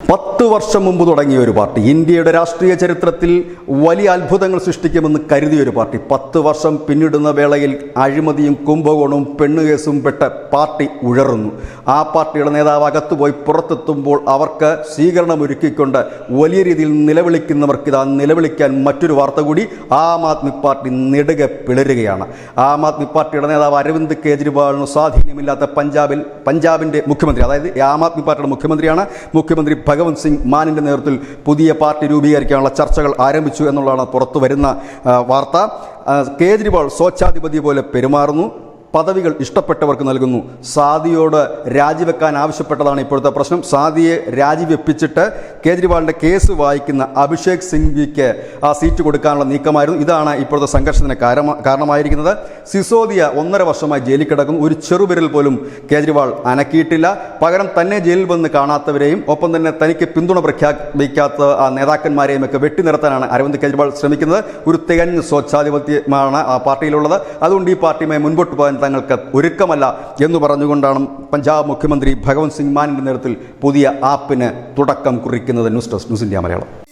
പത്ത് വർഷം മുമ്പ് തുടങ്ങിയ ഒരു പാർട്ടി. ഇന്ത്യയുടെ രാഷ്ട്രീയ ചരിത്രത്തിൽ വലിയ അത്ഭുതങ്ങൾ സൃഷ്ടിക്കുമെന്ന് കരുതിയ ഒരു പാർട്ടി. പത്ത് വർഷം പിന്നിടുന്ന വേളയിൽ അഴിമതിയും കുംഭകോണവും പെണ്ണുകേസും പെട്ട പാർട്ടി ഉഴറുന്നു. ആ പാർട്ടിയുടെ നേതാവ് അകത്തുപോയി പുറത്തെത്തുമ്പോൾ അവർക്ക് സ്വീകരണം ഒരുക്കിക്കൊണ്ട് വലിയ രീതിയിൽ നിലവിളിക്കുന്നവർക്ക് ഇതാ നിലവിളിക്കാൻ മറ്റൊരു വാർത്ത കൂടി ആം ആദ്മി പാർട്ടി നെടുകെ പിളരുകയാണ്. ആം ആദ്മി പാർട്ടിയുടെ നേതാവ് അരവിന്ദ് കെജ്രിവാളിന് സ്വാധീനമില്ലാത്ത പഞ്ചാബിൽ പഞ്ചാബിന്റെ മുഖ്യമന്ത്രി അതായത് ആം ആദ്മി പാർട്ടിയുടെ മുഖ്യമന്ത്രിയാണ്. മുഖ്യമന്ത്രി ഭഗവന്ത് സിംഗ് മാനിന്റെ നേതൃത്വത്തിൽ പുതിയ പാർട്ടി രൂപീകരിക്കാനുള്ള ചർച്ചകൾ ആരംഭിച്ചു എന്നുള്ളതാണ് പുറത്തു വരുന്ന വാർത്ത. കേജ്രിവാൾ സ്വച്ഛാധിപതി പോലെ പെരുമാറുന്നു. പദവികൾ ഇഷ്ടപ്പെട്ടവർക്ക് നൽകുന്നു. സാദിയോട് രാജിവെക്കാൻ ആവശ്യപ്പെട്ടതാണ് ഇപ്പോഴത്തെ പ്രശ്നം. സാദിയെ രാജിവെപ്പിച്ചിട്ട് കേജ്രിവാളിന്റെ കേസ് വായിക്കുന്ന അഭിഷേക് സിംഗ്വിക്ക് ആ സീറ്റ് കൊടുക്കാനുള്ള നീക്കമായിരുന്നു. ഇതാണ് ഇപ്പോഴത്തെ സംഘർഷത്തിന് കാരണമായിരിക്കുന്നത്. സിസോദിയ ഒന്നര വർഷമായി ജയിലിൽ കിടക്കുന്നു. ഒരു ചെറുവിരൽ പോലും കേജ്രിവാൾ അനക്കിയിട്ടില്ല. പകരം തന്നെ ജയിലിൽ വന്ന് കാണാത്തവരെയും ഒപ്പം തന്നെ തനിക്ക് പിന്തുണ പ്രഖ്യാപിക്കാത്ത ആ നേതാക്കന്മാരെയും ഒക്കെ വെട്ടി നിർത്താനാണ് അരവിന്ദ് കേജ്രിവാൾ ശ്രമിക്കുന്നത്. ഒരു തികഞ്ഞ സ്വച്ഛാധിപത്യമാണ് ആ പാർട്ടിയിലുള്ളത്. അതുകൊണ്ട് ഈ പാർട്ടിയുമായി മുൻപോട്ട് പോകാൻ തങ്ങൾക്ക് ഒരുക്കമല്ല എന്ന് പറഞ്ഞുകൊണ്ടാണ് പഞ്ചാബ് മുഖ്യമന്ത്രി ഭഗവത് സിംഗ് മാനിന്റെ നേതൃത്വത്തിൽ പുതിയ ആപ്പിന് തുടക്കം കുറിക്കുന്നത് news desk news India Malayalam.